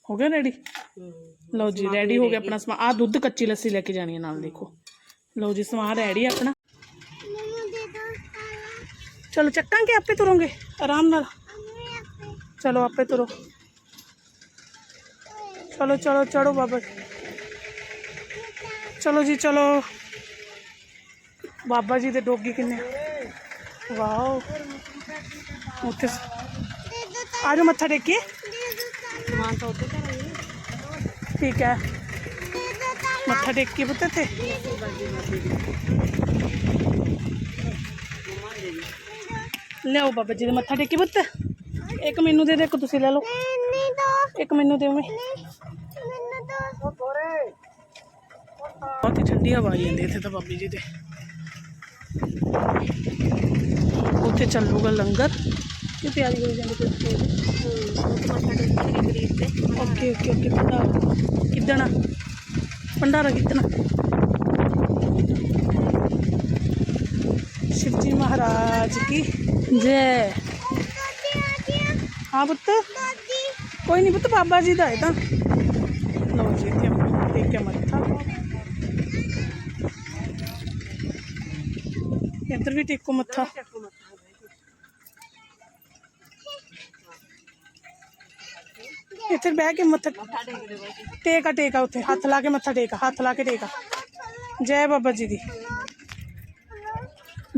ਹੋ ਗਿਆ ਰੈਡੀ ਲਓ ਜੀ ਰੈਡੀ ਹੋ ਗਿਆ ਆਪਣਾ ਸਮਾਨ। ਆ ਦੁੱਧ ਕੱਚੀ ਲੱਸੀ ਲੈ ਕੇ ਜਾਣੀ ਹੈ ਨਾਲ ਦੇਖੋ। ਲਓ ਜੀ ਸਮਾਨ ਰੈਡੀ ਹੈ ਆਪਣਾ ਚਲੋ ਚੱਕਾਂਗੇ ਆਪੇ ਤੁਰੋਂਗੇ ਆਰਾਮ ਨਾਲ ਚਲੋ ਆਪੇ ਤੁਰੋ ਚਲੋ ਚਲੋ ਚੜੋ ਬਾਬਾ ਜੀ। ਚਲੋ ਜੀ ਚਲੋ ਬਾਬਾ ਜੀ ਦੇ ਡੋਗੀ ਕਿੰਨੇ ਵਾਓ ਉੱਥੇ ਸ- ਆ ਜਾਓ ਮੱਥਾ ਟੇਕੀਏ ਸਮਾਨ ਮੱਥਾ ਟੇਕ ਕੇ ਪੁੱਤ ਇੱਥੇ। ਲਿਆਓ ਬਾਬਾ ਜੀ ਦੇ ਮੱਥਾ ਟੇਕੀ ਪੁੱਤ। ਇੱਕ ਮੈਨੂੰ ਦੇ ਦੇ ਇੱਕ ਤੁਸੀਂ ਲੈ ਲਓ। ਇੱਕ ਮੈਨੂੰ ਮੈਂ ਬਹੁਤ ਹੀ ਠੰਡੀ ਹਵਾ ਆਈ ਜਾਂਦੀ ਇੱਥੇ ਤਾਂ ਬਾਬੀ ਜੀ ਦੇ। ਉੱਥੇ ਚੱਲੂਗਾ ਲੰਗਰ। ਕਿ ਤਿਆਰੀ ਹੋ ਜਾਂਦੀ ਕੋਈ ਮੱਥਾ ਟੇਕਣ ਦੀ ਗਰੀਬ ਤੇ। ਓਕੇ ਓਕੇ ਓਕੇ ਭੰਡਾਰਾ ਕਿੱਦਣ भंडारा कितना? शिवजी महाराज की जय। हाँ पुत। कोई नहीं पुत, बाबा जी का है लो जी टेक मत्था इधर भी टेको मत्था ਇੱਥੇ ਬਹਿ ਕੇ ਮੱਥਾ ਟੇਕਾ ਟੇਕਾ ਉੱਥੇ, ਹੱਥ ਲਾ ਕੇ ਮੱਥਾ ਟੇਕਾ, ਹੱਥ ਲਾ ਕੇ ਟੇਕਾ। ਜੈ ਬਾਬਾ ਜੀ ਦੀ।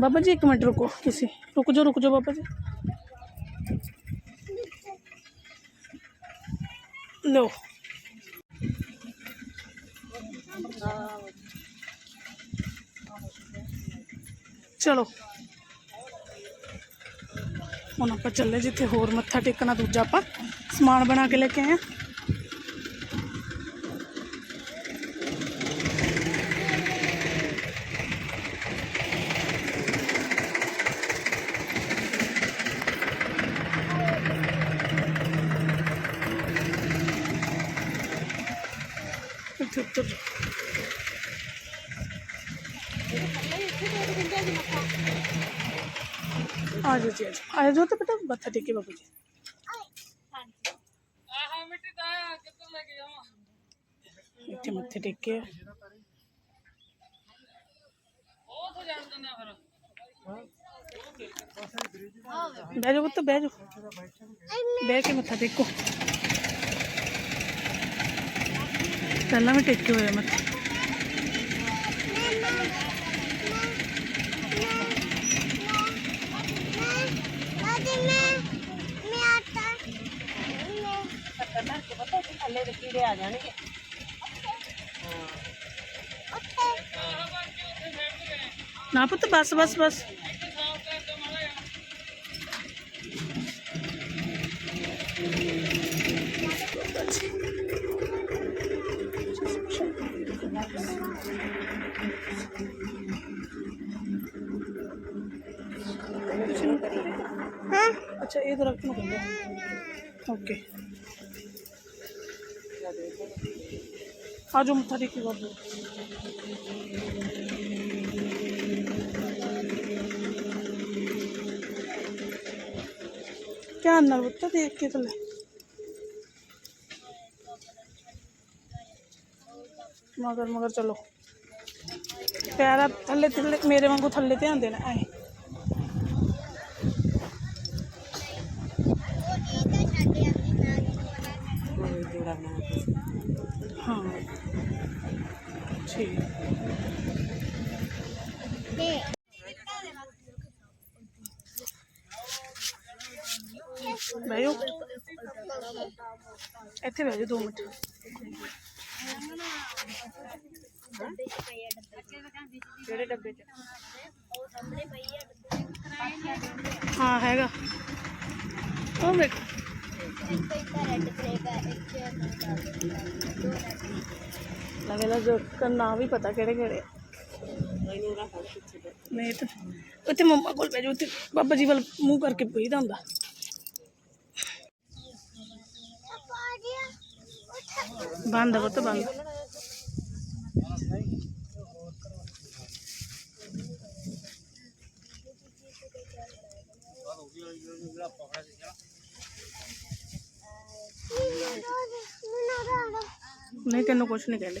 ਬਾਬਾ ਜੀ, ਇੱਕ ਮਿੰਟ ਰੁਕੋ ਤੁਸੀਂ। ਰੁਕ ਜਾਓ ਰੁਕ ਜਾਓ ਬਾਬਾ ਜੀ। ਲੋ ਚਲੋ। ਹੁਣ ਆਪਾਂ ਚੱਲੇ ਜਿੱਥੇ ਹੋਰ ਮੱਥਾ ਟੇਕਣਾ ਦੂਜਾ ਆਪਾਂ। ਸਮਾਨ ਬਣਾ ਕੇ ਲੈ ਕੇ ਆਏ ਆ ਇੱਥੇ ਉੱਤਰ ਜਾਓ। ਆ ਜਾਓ ਜੀ ਆ ਜਾਓ ਆ ਜਾਓ ਤਾਂ ਬੇਟਾ ਮੱਥਾ ਟੇਕੇ ਬਾਬੂ ਜੀ ਇੱਥੇ ਮੱਥੇ ਆ ਬਹਿ ਜਾਓ ਪੁੱਤ ਬਹਿ ਜਾਓ ਬਹਿ ਕੇ ਮੱਥਾ ਟੇਕੋ ਪਹਿਲਾਂ ਵੀ ਟੇਕੇ ਹੋਏ ਆ ਮੱਥੇ ਥੱਲੇ ਦੇ ਕੀੜੇ ਆ ਜਾਣਗੇ ਨਾ ਪੁੱਤ ਬਸ ਬਸ ਬਸ ਹਾਂ ਇਹ ਦਰਖਤ ਨੂੰ ਕਹਿੰਦੇ ਓਕੇ ਆ ਧਿਆਨ ਨਾਲ ਬੱਤਾ ਦੇਖ ਕੇ ਥੱਲੇ ਮਗਰ ਮਗਰ ਚਲੋ। ਪੈਰਾ ਥੱਲੇ ਥੱਲੇ, ਮੇਰੇ ਵਾਂਗੂ ਥੱਲੇ ਧਿਆਨ ਦੇਣਾ ਐ ਕੋਈ ਜੋੜਾ ਬਣਾ ਕੇ ਹਾਂ ਠੀਕ ਬੈਠੋ ਇੱਥੇ ਬਹਿ ਜਾਓ ਦੋ ਮਿੰਟ। ਕਿਹੜੇ ਡੱਬੇ ਚ? ਹਾਂ ਹੈਗਾ। ਉਹ ਵੇਖ। ਲਗੇ ਲਾ ਜੋ ਨਾ ਵੀ ਪਤਾ ਕਿਹੜੇ ਕਿਹੜੇ ਪਿੱਛੇ। ਤੇ ਨਹੀਂ ਤਾਂ ਉੱਥੇ ਮੰਮਾ ਕੋਲ ਬਹਿ ਜਾਓ ਉੱਥੇ ਬਾਬਾ ਜੀ ਵੱਲ ਮੂੰਹ ਕਰਕੇ ਪਈਦਾ ਹੁੰਦਾ। ਬੰਦ ਆ ਪੁੱਤ ਬੰਦ ਨਹੀਂ ਤੈਨੂੰ ਕੁਝ ਨਹੀਂ ਕਹਿੰਦੇ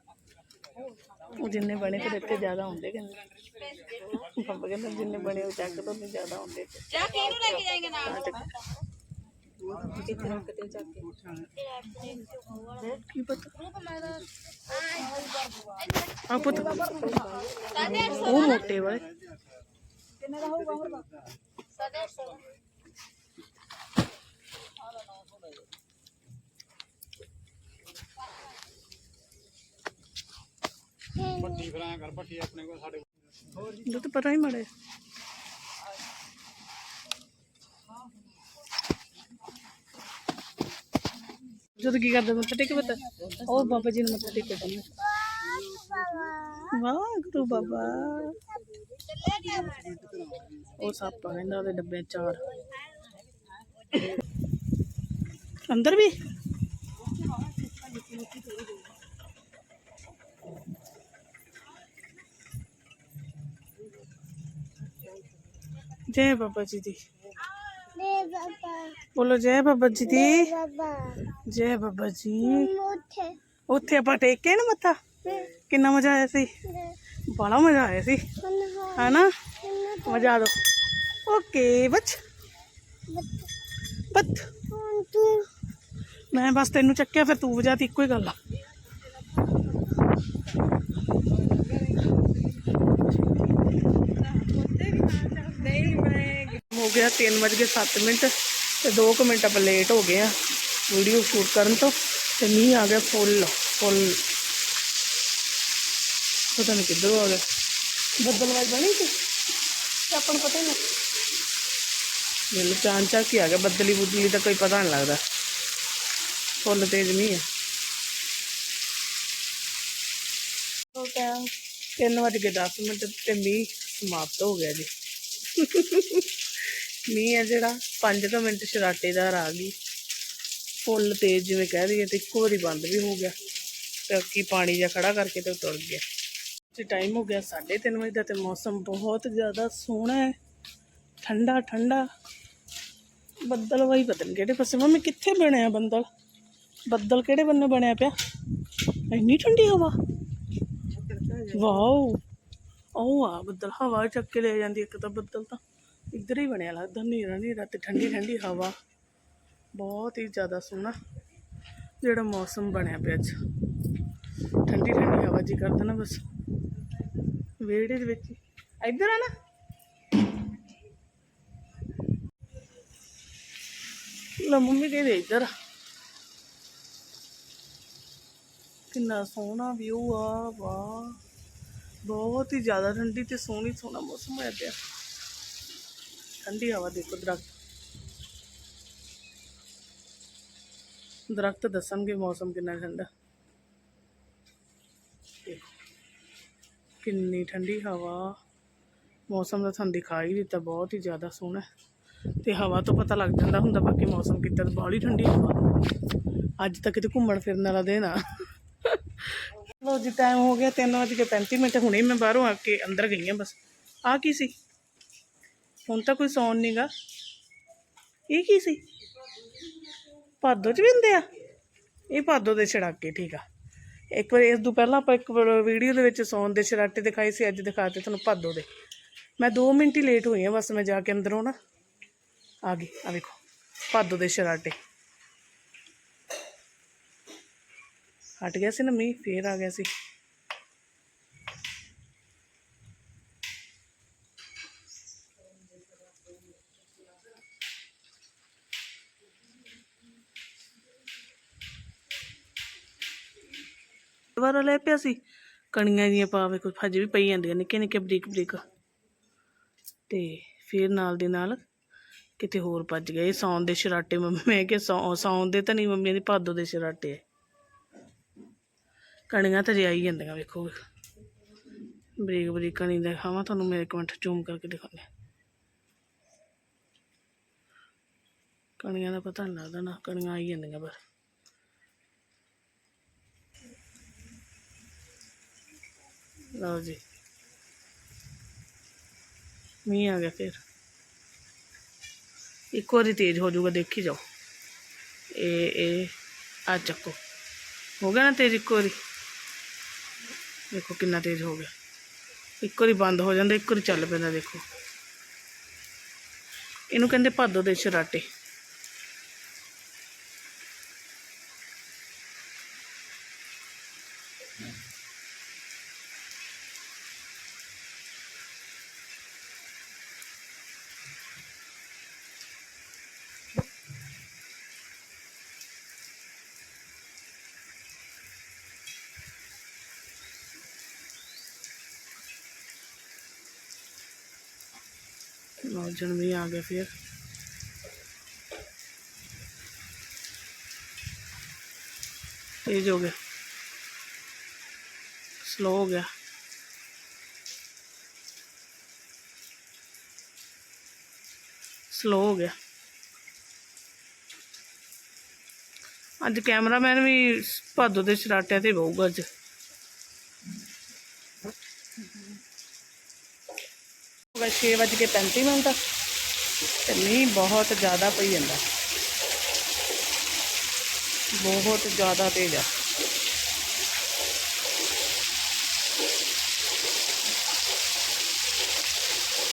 ਜਿੰਨੇ ਬਣੇ ਫਿਰ ਇੱਥੇ ਜ਼ਿਆਦਾ ਹੁੰਦੇ ਕਹਿੰਦੇ। ਬਾਬਾ ਕਹਿੰਦਾ ਜਿੰਨੇ ਬਣੇ ਉਹ ਚੱਕ ਤੋਂ ਨਹੀਂ ਜ਼ਿਆਦਾ ਹੁੰਦੇ ਜਾ ਕੇ ਇਹਨੂੰ ਲੈ ਕੇ ਜਾਏਂਗੇ ਨਾਲ? ਕਿੱਥੇ ਰੱਖ ਤੇ ਚੱਕ ਕੇ। ਕੀ ਪਤਾ? ਆ ਪੁੱਤ। ਉਹ ਮੋਟੇ ਵਾਲੇ। ਵੱਡੀ ਫਰਾਂ ਕਰ ਪੱਟੀ ਆਪਣੇ ਕੋਲ ਸਾਡੇ ਉਹ ਤਾਂ ਪਤਾ ਹੀ ਮੜੇ ਜਦੋਂ ਕੀ ਕਰਦੇ ਮੱਥਾ ਟੇਕ ਪਤਾ ਉਹ ਬਾਬਾ ਜੀ ਨੂੰ ਮੱਥਾ ਟੇਕ ਦਿੰਦੇ ਵਾਹ ਗੁਰੂ ਬਾਬਾ ਉਹ ਸੱਪ ਆ ਕਹਿੰਦਾ ਉਹਦੇ ਡੱਬੇ 'ਚ ਚਾਰ ਅੰਦਰ ਵੀ ਜੈ ਬਾਬਾ ਜੀ ਦੀ ਬੋਲੋ ਜੈ ਬਾਬਾ ਜੀ ਦੀ ਜੈ ਬਾਬਾ ਜੀ ਉੱਥੇ ਆਪਾਂ ਟੇਕ ਕੇ ਨਾ ਮੱਥਾ ਕਿੰਨਾ ਮਜ਼ਾ ਆਇਆ ਸੀ ਬੜਾ ਮਜ਼ਾ ਆਇਆ ਸੀ ਹੈਨਾ ਮਜ਼ਾ ਦੋ ਓਕੇ ਬੱਚ ਬੱਤ ਮੈਂ ਬਸ ਤੈਨੂੰ ਚੱਕਿਆ ਫਿਰ ਤੂੰ ਵਜਾ ਤੀ ਇੱਕੋ ਹੀ ਗੱਲ ਆ ਹੋ ਗਿਆ 3:07 ਮਿੰਟ ਤੇ 2 ਮਿੰਟ ਆਪਾਂ ਲੇਟ ਹੋ ਗਏ ਆ ਵੀਡੀਓ ਸ਼ੂਟ ਕਰਨ ਤੋਂ ਤੇ ਮੀਂਹ ਆ ਗਿਆ ਫੁੱਲ ਫੁੱਲ ਪਤਾ ਨਹੀਂ ਕਿੱਧਰੋਂ ਆ ਗਿਆ। ਬੱਦਲਵਾਈ ਬਣੀ ਸੀ? ਆਪਾਂ ਨੂੰ ਪਤਾ ਨਹੀਂ ਮੈਨੂੰ ਚਾਂ ਕੀ ਆ ਗਿਆ, ਬੱਦਲੀ ਬੁੱਦਲੀ ਦਾ ਕੋਈ ਪਤਾ ਨਹੀਂ ਲੱਗਦਾ। ਫੁੱਲ ਤੇਜ਼ ਮੀਂਹ ਆ। ਤਿੰਨ ਵੱਜ ਕੇ 10 ਮਿੰਟ ਤੇ ਮੀਂਹ ਸਮਾਪਤ ਹੋ ਗਿਆ ਜੀ। ਮੀਂਹ ਹੈ ਜਿਹੜਾ 5 ਮਿੰਟ ਸ਼ਰਾਟੇਦਾਰ ਆ ਗਈ ਫੁੱਲ ਤੇਜ਼ ਜਿਵੇਂ ਕਹਿ ਦਈਏ ਤੇ ਇੱਕੋ ਵਾਰੀ ਬੰਦ ਵੀ ਹੋ ਗਿਆ। ਤੇ ਪਾਣੀ ਜਿਹਾ ਖੜਾ ਕਰਕੇ ਤੇ ਤੁਰ ਗਿਆ। ਤੇ ਟਾਈਮ ਹੋ ਗਿਆ 3:30 ਵਜੇ ਦਾ ਤੇ ਮੌਸਮ ਬਹੁਤ ਜ਼ਿਆਦਾ ਸੋਹਣਾ ਹੈ। ਠੰਡਾ ਠੰਡਾ। ਬੱਦਲ ਵਾਈ ਪਤਾ ਨਹੀਂ ਕਿਹੜੇ ਪਾਸੇ। ਮੰਮੀ ਕਿੱਥੇ ਬਣਿਆ ਬੰਦਲ? ਬੱਦਲ ਕਿਹੜੇ ਬੰਨੇ ਬਣਿਆ ਪਿਆ? ਇੰਨੀ ਠੰਡੀ ਹਵਾ? ਵਾਓ। ਉਹ ਆ ਬੱਦਲ। ਹਵਾ ਚੱਕ ਕੇ ਲੈ ਜਾਂਦੀ ਇੱਕ ਤਾਂ ਬੱਦਲ ਤਾਂ। ਇੱਧਰ ਹੀ ਬਣਿਆ ਲੱਗਦਾ ਨੀਰਾ ਨੀਰਾ ਤੇ ਠੰਡੀ ਠੰਡੀ ਹਵਾ। ਬਹੁਤ ਹੀ ਜ਼ਿਆਦਾ ਸੋਹਣਾ ਜਿਹੜਾ ਮੌਸਮ ਬਣਿਆ ਪਿਆ ਅੱਜ। ਠੰਡੀ ਠੰਡੀ ਹਵਾ ਜੀ ਕਰਦਾ ਨਾ ਬਸ। ਵਿਹੜੇ ਦੇ ਵਿੱਚ ਇੱਧਰ ਆ ਨਾ। ਲਾ ਮੰਮੀ ਕਹਿੰਦੇ ਇੱਧਰ ਕਿੰਨਾ ਸੋਹਣਾ ਵਿਊ ਆ, ਵਾਹ। ਬਹੁਤ ਹੀ ਜ਼ਿਆਦਾ ਠੰਡੀ ਤੇ ਸੋਹਣੀ ਸੋਹਣਾ ਮੌਸਮ ਹੋਇਆ ਪਿਆ। ਠੰਡੀ ਹਵਾ ਦੇਖੋ, ਦਰਖਤ। ਦਰਖਤ ਦੱਸਣਗੇ ਮੌਸਮ ਕਿੰਨਾ ਠੰਡਾ। ਕਿੰਨੀ ਠੰਡੀ ਹਵਾ। ਮੌਸਮ ਦਾ ਤੁਹਾਨੂੰ ਦਿਖਾ ਹੀ ਦਿੱਤਾ, ਬਹੁਤ ਹੀ ਜ਼ਿਆਦਾ ਸੋਹਣਾ ਤੇ ਹਵਾ ਤੋਂ ਪਤਾ ਲੱਗ ਜਾਂਦਾ ਹੁੰਦਾ, ਬਾਕੀ ਮੌਸਮ ਕਿੱਦਾਂ ਦਾ, ਬਾਹਲੀ ਠੰਡੀ ਹਵਾ। ਅੱਜ ਤੱਕ ਕਿਤੇ ਘੁੰਮਣ ਫਿਰਨ ਵਾਲਾ ਦਿਨ ਆ। ਲੋ ਜੀ ਟਾਈਮ ਹੋ ਗਿਆ 3:35 ਮਿੰਟ, ਹੁਣੇ ਮੈਂ ਬਾਹਰੋਂ ਆ ਕੇ ਅੰਦਰ ਗਈ ਹਾਂ ਬਸ। ਆ ਕੀ ਸੀ? ਹੁਣ ਤਾਂ ਕੋਈ ਸੌਣ ਨਹੀਂਗਾ ਇਹ ਕੀ ਸੀ? ਭਾਦੋ ਚ ਵੀ ਹੁੰਦੇ ਆ? ਇਹ ਭਾਦੋ ਦੇ ਛੜਾਕੇ, ਠੀਕ ਆ। ਇੱਕ ਵਾਰ ਇਸ ਤੋਂ ਪਹਿਲਾਂ ਆਪਾਂ ਇੱਕ ਵੀਡੀਓ ਦੇ ਵਿੱਚ ਸੌਣ ਦੇ ਛੜਾਟੇ ਦਿਖਾਏ ਸੀ, ਅੱਜ ਦਿਖਾਤੇ ਤੁਹਾਨੂੰ ਭਾਦੋ ਦੇ। ਮੈਂ 2 ਮਿੰਟ ਹੀ ਲੇਟ ਹੋਈ ਹਾਂ ਬਸ ਮੈਂ ਜਾ ਕੇ ਅੰਦਰੋਂ ਨਾ, ਆ ਗਈ, ਆ ਵੇਖੋ, ਭਾਦੋ ਦੇ ਛੜਾਟੇ ਹਟ ਗਿਆ ਸੀ ਨਾ ਮੀਂਹ, ਫੇਰ ਆ ਗਿਆ ਸੀ। ਦੁਬਾਰਾ ਲੈ ਪਿਆ ਸੀ। ਕਣੀਆਂ ਦੀਆਂ ਪਾਵੇ ਕੁਝ ਹਜੇ ਵੀ ਪਈ ਜਾਂਦੀਆਂ, ਨਿੱਕੇ ਨਿੱਕੇ ਬਰੀਕ ਬਰੀਕ। ਤੇ ਫਿਰ ਨਾਲ ਦੇ ਨਾਲ ਕਿਤੇ ਹੋਰ ਭੱਜ ਗਏ। ਸੌਣ ਦੇ ਸ਼ਰਾਟੇ ਮੰਮੀ, ਮੈਂ ਕਿ ਸੌਣ ਦੇ ਤਾਂ ਨਹੀਂ, ਮੰਮੀ ਦੀ ਭਾਦੋ ਦੇ ਸ਼ਰਾਟੇ ਕਣੀਆਂ ਤਾਂ ਜੇ ਆਈ ਜਾਂਦੀਆਂ, ਵੇਖੋ। ਬਰੀਕ ਬਰੀਕ ਕਣੀ ਦਿਖਾਵਾਂ, ਤੁਹਾਨੂੰ ਮੇਰੇ ਕਮੈਂਟ ਮਿੰਟ ਜ਼ੂਮ ਕਰਕੇ ਦਿਖਾਉਂਦੇ ਕਣੀਆਂ ਦਾ ਪਤਾ ਨਹੀਂ ਲੱਗਦਾ ਨਾ, ਕਣੀਆਂ ਆਈ ਜਾਂਦੀਆਂ ਪਰ। ਲਓ ਜੀ। ਮੀਂਹ ਆ ਗਿਆ ਫਿਰ। ਇੱਕ ਵਾਰੀ ਤੇਜ਼ ਹੋ ਜਾਊਗਾ, ਦੇਖੀ ਜਾਓ। ਇਹ ਇਹ ਆ ਚੱਕੋ। ਹੋ ਗਿਆ ਨਾ ਤੇਜ਼ ਇੱਕ ਵਾਰੀ? ਦੇਖੋ ਕਿੰਨਾ ਤੇਜ਼ ਹੋ ਗਿਆ। ਇੱਕ ਵਾਰੀ ਬੰਦ ਹੋ ਜਾਂਦਾ, ਇੱਕ ਵਾਰੀ ਚੱਲ ਪੈਂਦਾ, ਦੇਖੋ। ਇਹਨੂੰ ਕਹਿੰਦੇ ਭਾਦੋ ਦੇ ਸ਼ਰਾਟੇ। ਨੌਜਣ ਵੀ ਆ ਗਿਆ ਫਿਰ। ਤੇਜ਼ ਹੋ ਗਿਆ ਸਲੋ ਹੋ ਗਿਆ। ਸਲੋ ਹੋ ਗਿਆ। ਅੱਜ ਕੈਮਰਾਮੈਨ ਵੀ ਭਾਦੋ ਦੇ ਸ਼ਰਾਟਿਆਂ ਤੇ ਬਹੂਗਾ ਅੱਜ। ਹੋ ਗਿਆ ਛੇ ਵੱਜ ਕੇ 35 ਮਿੰਟ ਤੇ ਮੀਂਹ ਬਹੁਤ ਜ਼ਿਆਦਾ ਪਈ ਜਾਂਦਾ ਬਹੁਤ ਜ਼ਿਆਦਾ ਤੇਜ਼ ਆ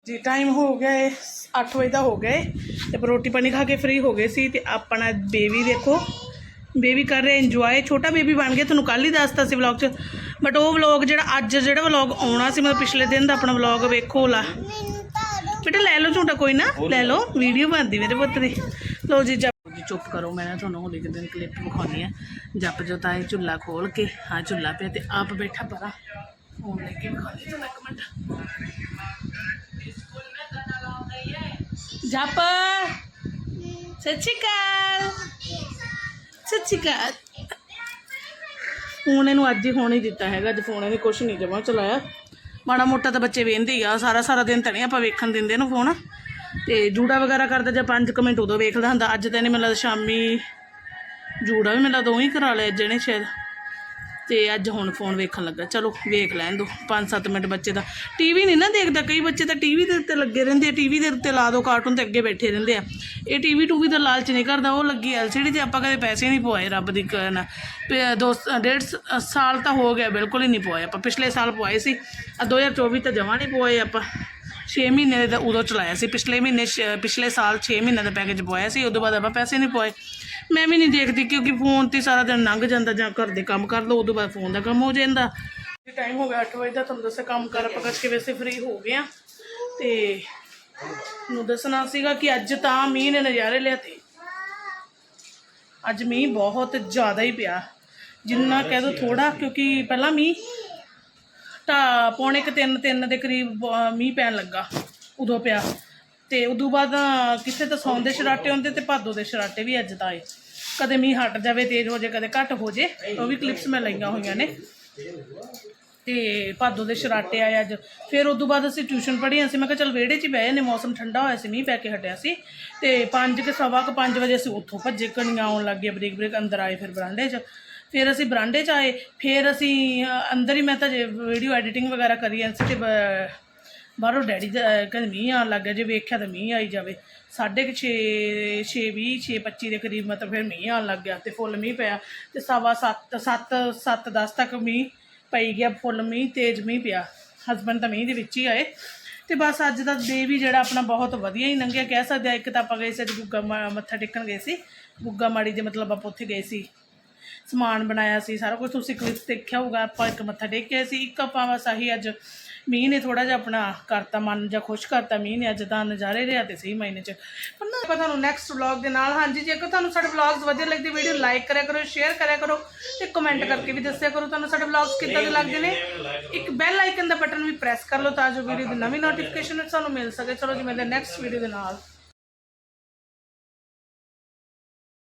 ਜੀ ਟਾਈਮ ਹੋ ਗਿਆ ਹੈ 8 ਵਜੇ ਦਾ ਹੋ ਗਿਆ ਹੈ ਤੇ ਆਪਾਂ ਰੋਟੀ ਪਾਣੀ ਖਾ ਕੇ ਫ੍ਰੀ ਹੋ ਗਏ ਸੀ ਤੇ ਆਪਣਾ ਬੇਬੀ ਦੇਖੋ ਬੇਬੀ ਕਰ ਰਿਹਾ ਇੰਜੋਏ ਛੋਟਾ ਬੇਬੀ ਬਣ ਗਿਆ ਤੁਹਾਨੂੰ ਕੱਲ ਹੀ ਦੱਸਤਾ ਸੀ ਵਲੌਗ 'ਚ ਬਟ ਉਹ ਵਲੌਗ ਜਿਹੜਾ ਅੱਜ ਜਿਹੜਾ ਵਲੌਗ ਆਉਣਾ ਸੀ ਮਤਲਬ ਪਿਛਲੇ ਦਿਨ ਦਾ ਆਪਣਾ ਵਲੌਗ ਵੇਖੋ ਲਾ ਬੇਟਾ ਲੈ ਲਓ ਝੂਟਾ ਕੋਈ ਨਾ ਲੈ ਲਓ ਵੀਡੀਓ ਬਣਦੀ ਮੇਰੇ ਪੁੱਤ ਦੀ। ਲਓ ਜੀ ਜਪ ਜੀ ਚੁੱਪ ਕਰੋ ਮੈਂ ਨਾ ਤੁਹਾਨੂੰ ਹੁਣ ਇੱਕ ਦਿਨ ਕਲਿੱਪ ਵਿਖਾਉਣੀ ਆ। ਜਪ ਜੋ ਤਾਂ ਇਹ ਝੁੱਲਾ ਖੋਲ ਕੇ ਹਾਂ ਝੁੱਲਾ ਪਿਆ ਤੇ ਆਪ ਬੈਠਾ ਪਰਾਂ। ਫੋਨ ਲੈ ਕੇ ਵਿਖਾਉਣੀ ਤੁਹਾਨੂੰ ਇੱਕ ਮਿੰਟ। ਜਪ! ਅਕਾਲ। ਸਤਿ ਸ਼੍ਰੀ ਅਕਾਲ। ਫੋਨ ਇਹਨੂੰ ਅੱਜ ਹੀ ਹੋਣ ਹੀ ਦਿੱਤਾ ਹੈਗਾ ਅੱਜ ਫੋਨ ਇਹਨੇ ਕੁਛ ਨਹੀਂ ਜਮਾ ਚਲਾਇਆ। ਮਾੜਾ ਮੋਟਾ ਤਾਂ ਬੱਚੇ ਵੇਂਦੇ ਹੀ ਆ, ਸਾਰਾ ਸਾਰਾ ਦਿਨ ਤਾਂ ਨਹੀਂ ਆਪਾਂ ਵੇਖਣ ਦਿੰਦੇ ਨੂੰ ਫੋਨ ਤੇ ਜੂੜਾ ਵਗੈਰਾ ਕਰਦਾ ਜੇ 5 ਮਿੰਟ ਉਦੋਂ ਵੇਖਦਾ ਹੁੰਦਾ, ਅੱਜ ਤਾਂ ਇਹਨੇ ਮੈਨੂੰ ਲੱਗਦਾ ਸ਼ਾਮੀ ਜੂੜਾ ਵੀ ਮੈਨੂੰ ਲੱਗਦਾ ਉਹੀ ਕਰਾ ਲਿਆ ਜਿਹਨੇ ਸ਼ਾਇਦ। ਤੇ ਅੱਜ ਹੁਣ ਫੋਨ ਵੇਖਣ ਲੱਗਾ। ਚਲੋ, ਵੇਖ ਲੈਣ ਦੋ 5-7 ਮਿੰਟ ਬੱਚੇ ਦਾ। ਟੀਵੀ ਨਹੀਂ ਨਾ ਦੇਖਦਾ, ਕਈ ਬੱਚੇ ਤਾਂ ਟੀਵੀ ਦੇ ਉੱਤੇ ਲੱਗੇ ਰਹਿੰਦੇ ਆ ਟੀਵੀ ਦੇ ਉੱਤੇ ਲਾ ਦੋ ਕਾਰਟੂਨ ਤੇ ਅੱਗੇ ਬੈਠੇ ਰਹਿੰਦੇ ਆ। ਇਹ ਟੀਵੀ ਟੂਵੀ ਦਾ ਲਾਲਚ ਨਹੀਂ ਕਰਦਾ, ਉਹ ਲੱਗੀ ਐਲਸੀਡੀ ਤੇ ਆਪਾਂ ਕਦੇ ਪੈਸੇ ਨਹੀਂ ਪਵਾਏ ਰੱਬ ਦੀ ਕਹਿਣਾ ਦੋ ਡੇਢ ਸ- ਸਾਲ ਤਾਂ ਹੋ ਗਿਆ, ਬਿਲਕੁਲ ਹੀ ਨਹੀਂ ਪਵਾਏ ਆਪਾਂ। ਪਿਛਲੇ ਸਾਲ ਪਵਾਏ ਸੀ ਆ 2024 ਤਾਂ ਜਮਾ ਨਹੀਂ ਪਵਾਏ ਆਪਾਂ। 6 ਮਹੀਨੇ ਦਾ ਉਦੋਂ ਚਲਾਇਆ ਸੀ, ਪਿਛਲੇ ਮਹੀਨੇ ਪਿਛਲੇ ਸਾਲ 6 ਮਹੀਨੇ ਦਾ ਪੈਕੇਜ ਪਵਾਇਆ ਸੀ, ਉਦੋਂ ਬਾਅਦ ਆਪਾਂ ਪੈਸੇ ਨਹੀਂ ਪਵਾਏ। ਮੈਂ ਵੀ ਨਹੀਂ ਦੇਖਦੀ ਕਿਉਂਕਿ ਫੋਨ ਤੇ ਸਾਰਾ ਦਿਨ ਲੰਘ ਜਾਂਦਾ ਜਾਂ ਘਰ ਦੇ ਕੰਮ ਕਰ ਲਓ, ਉਦੋਂ ਬਾਅਦ ਫੋਨ ਦਾ ਕੰਮ ਹੋ ਜਾਂਦਾ। ਟਾਈਮ ਹੋ ਗਿਆ 8 ਵਜੇ ਦਾ, ਤੁਹਾਨੂੰ ਦੱਸਿਆ ਕੰਮ ਕਰ, ਆਪਾਂ ਕਰਕੇ ਵੈਸੇ ਫ੍ਰੀ ਹੋ ਗਏ ਆ ਤੇ ਨੂੰ ਦੱਸਣਾ ਸੀਗਾ ਕਿ ਅੱਜ ਤਾਂ ਮੀਂਹ ਨੇ ਨਜ਼ਾਰੇ ਲਿਆਤੇ ਅੱਜ ਮੀਂਹ ਬਹੁਤ ਜ਼ਿਆਦਾ ਹੀ ਪਿਆ। ਜਿੰਨਾ ਕਹਿ ਦੋ ਥੋੜਾ ਕਿਉਂਕਿ ਪਹਿਲਾਂ ਮੀਂਹ ਤਾਂ ਪੌਣੇ ਕੁ ਤਿੰਨ ਤਿੰਨ ਦੇ ਕਰੀਬ ਬ- ਮੀਂਹ ਪੈਣ ਲੱਗਾ, ਉਦੋਂ ਪਿਆ। ਤੇ ਉਦੋਂ ਬਾਅਦ ਕਿਤੇ ਤਾਂ ਸੌਣ ਦੇ ਸ਼ਰਾਟੇ ਹੁੰਦੇ ਤੇ ਭਾਦੋ ਦੇ ਸ਼ਰਾਟੇ ਵੀ ਅੱਜ ਤਾਂ ਆਏ। ਕਦੇ ਮੀਂਹ ਹਟ ਜਾਵੇ, ਤੇਜ਼ ਹੋ ਜਾਏ ਕਦੇ ਘੱਟ ਹੋ ਜੇ, ਉਹ ਵੀ ਕਲਿੱਪਸ ਮੈਂ ਲਈਆਂ ਹੋਈਆਂ ਨੇ। ਤੇ ਭਾਦੋ ਦੇ ਸ਼ਰਾਟੇ ਆਏ ਅੱਜ। ਫਿਰ ਉਦੋਂ ਬਾਅਦ ਅਸੀਂ ਟਿਊਸ਼ਨ ਪੜ੍ਹੀਆਂ ਸੀ, ਮੈਂ ਕਿਹਾ ਚਲ ਵਿਹੜੇ 'ਚ ਬਹਿ ਨੇ ਮੌਸਮ ਠੰਡਾ ਹੋਇਆ ਸੀ, ਮੀਂਹ ਪੈ ਕੇ ਹਟਿਆ ਸੀ। ਤੇ 5 ਕਿ, ਸਵਾ ਕੁ 5 ਵਜੇ ਅਸੀਂ ਉੱਥੋਂ ਭੱਜੇ, ਕਣੀਆਂ ਆਉਣ ਲੱਗ ਗਏ ਬ੍ਰੇਕ ਬ੍ਰੇਕ ਅੰਦਰ ਆਏ ਫਿਰ ਬਰਾਂਡੇ 'ਚ। ਫਿਰ ਅਸੀਂ ਬਰਾਂਡੇ 'ਚ ਆਏ, ਫਿਰ ਅਸੀਂ ਅੰਦਰ ਹੀ ਮੈਂ ਤਾਂ ਜੇ ਵੀਡੀਓ ਐਡੀਟਿੰਗ ਵਗੈਰਾ ਕਰੀ ਜਾਂਦੀ ਸੀ ਤੇ ਬ- ਬਾਹਰੋਂ ਡੈਡੀ ਦਾ ਕਹਿੰਦੇ ਮੀਂਹ ਆਉਣ ਲੱਗ ਗਿਆ, ਜੇ ਵੇਖਿਆ ਤਾਂ ਮੀਂਹ ਆਈ ਜਾਵੇ। ਸਾਢੇ ਕੁ ਛੇ ਛੇ ਵੀਹ, ਛੇ ਪੱਚੀ ਦੇ ਕਰੀਬ ਮਤਲਬ ਫਿਰ ਮੀਂਹ ਆਉਣ ਲੱਗ ਗਿਆ ਤੇ ਫੁੱਲ ਮੀਂਹ ਪਿਆ ਤੇ ਸਵਾ ਸੱਤ ਸੱਤ ਸੱਤ, ਦਸ ਤੱਕ ਮੀਂਹ ਪਈ ਗਿਆ, ਫੁੱਲ ਮੀਂਹ, ਤੇਜ਼ ਮੀਂਹ ਪਿਆ। ਹਸਬੰਡ ਤਾਂ ਮੀਂਹ ਦੇ ਵਿੱਚ ਹੀ ਆਏ। ਤੇ ਬਸ ਅੱਜ ਦਾ ਡੇ ਵੀ ਜਿਹੜਾ ਆਪਣਾ ਬਹੁਤ ਵਧੀਆ ਹੀ ਲੰਘਿਆ। ਕਹਿ ਸਕਦੇ ਆ ਇੱਕ ਤਾਂ ਆਪਾਂ ਗਏ ਸੀ, ਅੱਜ ਗੁੱਗਾ ਮਾ- ਮੱਥਾ ਟੇਕਣ ਗਏ ਸੀ। ਗੁੱਗਾ ਮਾੜੀ ਦੇ ਮਤਲਬ ਆਪਾਂ ਉੱਥੇ ਗਏ ਸੀ। ਸਮਾਨ ਬਣਾਇਆ ਸੀ, ਸਾਰਾ ਕੁਝ ਤੁਸੀਂ ਕਲਿੱਪ ਦੇਖਿਆ ਹੋਊਗਾ, ਆਪਾਂ ਇੱਕ ਮੱਥਾ ਟੇਕਿਆ ਸੀ। ਇੱਕ ਆਪਾਂ ਬਸ ਆਹੀ ਅੱਜ ਮੀਂਹ ਨੇ ਥੋੜਾ ਜਿਹਾ ਆਪਣਾ ਕਰਤਾ, ਮਨ ਜਾਂ ਖੁਸ਼ ਕਰਤਾ, ਮੀਂਹ ਨੇ ਅੱਜ ਤਾਂ ਨਜ਼ਾਰੇ ਰਿਹਾ ਤੇ ਸਹੀ ਮਹੀਨੇ ਚ। ਪਰ ਨਾ ਆਪਾਂ ਤੁਹਾਨੂੰ ਨੈਕਸਟ ਵਲੌਗ ਦੇ ਨਾਲ, ਹਾਂਜੀ ਜੇਕਰ ਤੁਹਾਨੂੰ ਸਾਡੇ ਵਲੌਗਸ ਵਧੀਆ ਲੱਗਦੇ ਵੀਡੀਓ ਲਾਈਕ ਕਰਿਆ ਕਰੋ ਸ਼ੇਅਰ ਕਰਿਆ ਕਰੋ ਤੇ ਕਮੈਂਟ ਕਰਕੇ ਵੀ ਦੱਸਿਆ ਕਰੋ ਤੁਹਾਨੂੰ ਸਾਡੇ ਵਲੌਗਸ ਕਿੱਦਾਂ ਦੇ ਲੱਗਦੇ ਨੇ। ਇੱਕ ਬੈਲ ਆਈਕਨ ਦਾ ਬਟਨ ਵੀ ਪ੍ਰੈਸ ਕਰ ਲਓ ਤਾਂ ਜੋ ਵੀਡੀਓ ਦੀ ਨਵੀਂ ਨੋਟੀਫਿਕੇਸ਼ਨ ਤੁਹਾਨੂੰ ਮਿਲ ਸਕੇ। ਚਲੋ ਜੀ, ਮਿਲਦੇ ਨੈਕਸਟ ਵੀਡੀਓ ਦੇ ਨਾਲ।